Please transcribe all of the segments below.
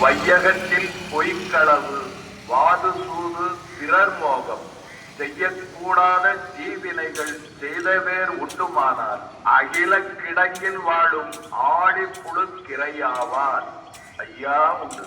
வையகத்தில் பொய்க்களவு வாது சூது பிறர் மோகம். செய்யக்கூடாத தீவினைகள் செய்தவேர் உண்டுமானார் அகில கிடங்கில் வாழும் ஆடி புழுக்கிரையாவார். ஐயா உண்டு.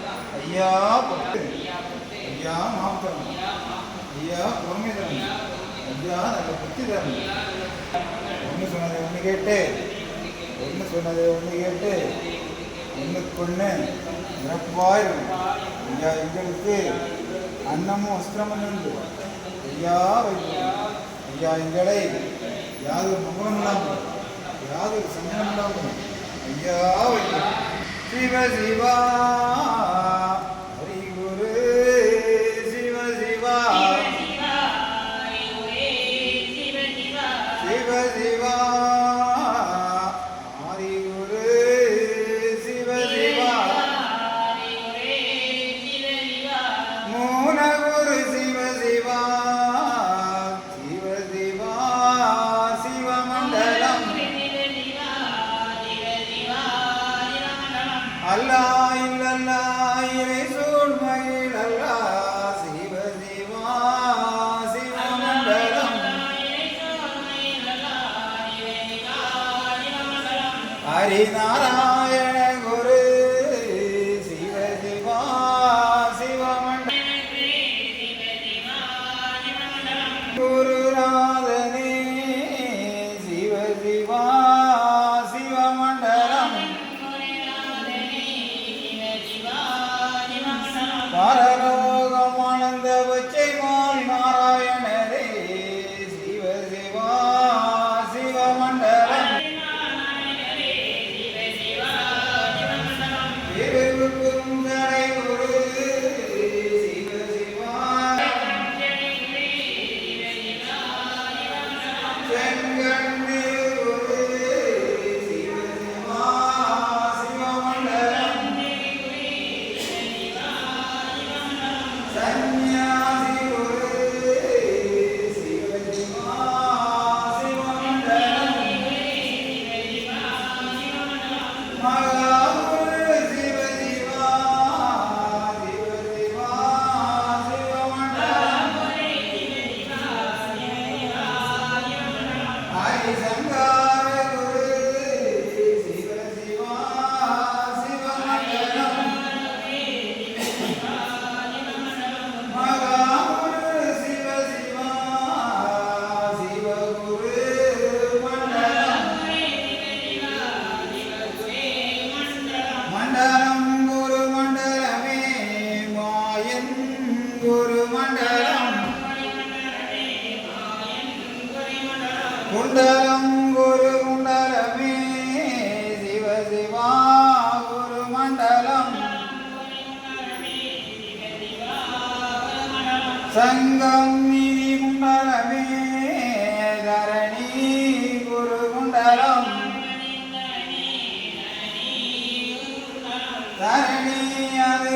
ஐயா பொறுத்து. ஐயா மாத்தம் ஐயா பொறுமை தரணும் ஐயா நல்ல புத்தி தரணும் ஒன்று சொன்னதை ஒன்று கேட்டு. ஒன்று சொன்னதை ஒன்று கேட்டு. ஒன்றுக்கொன்று இறப்பாயிரும் ஐயா எங்களுக்கு அன்னமும் வஸ்திரமும் உண்டு. ஐயா ஐயா எங்களை யாரு மங்களம் இல்லாமல் யாரு சங்கடம் இல்லாமல் ஐயா வைக்கும் சிவ சிவா. சிவ சிவா ഹരിനാരായ குண்டலம் குரு குண்டலமே சிவ சிவா குரு மண்டலம் சங்கம் நிதி குண்டலமே தரணி குரு குண்டலம் தரணி அது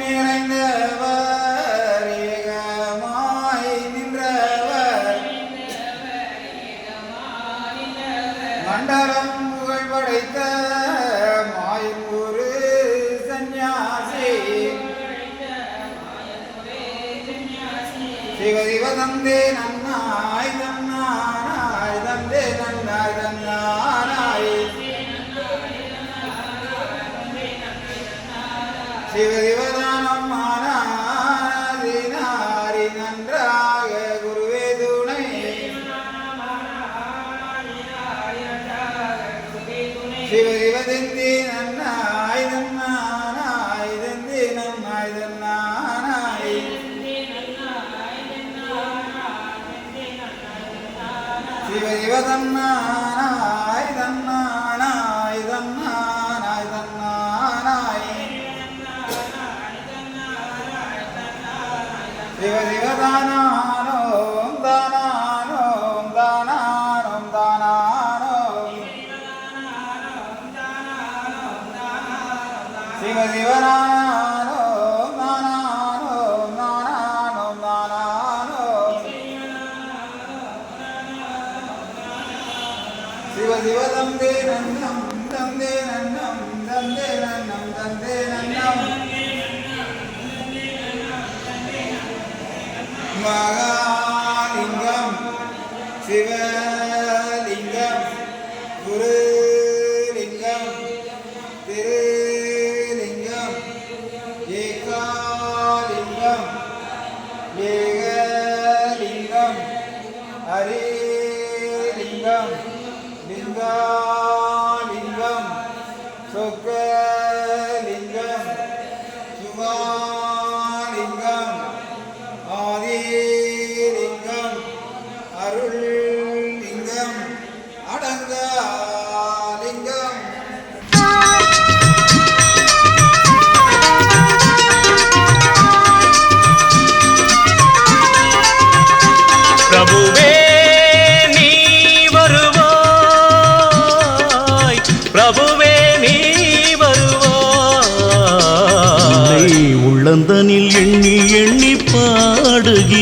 நிறைந்தவர் ஏகமாய் நின்றவர். மண்டலம் புகழ் படைத்த மாயூரு சந்நியாசி. சிவ சிவ தந்தே நன்னாய் தன்னானாய் தந்தே நன்னாய் हरे लिंगम लिंगा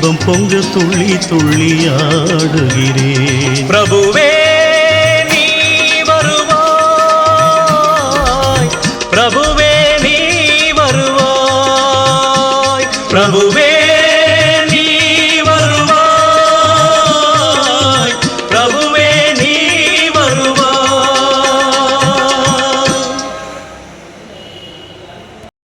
இன்பம் பொங்க துள்ளி துள்ளி ஆடுகிறேன்.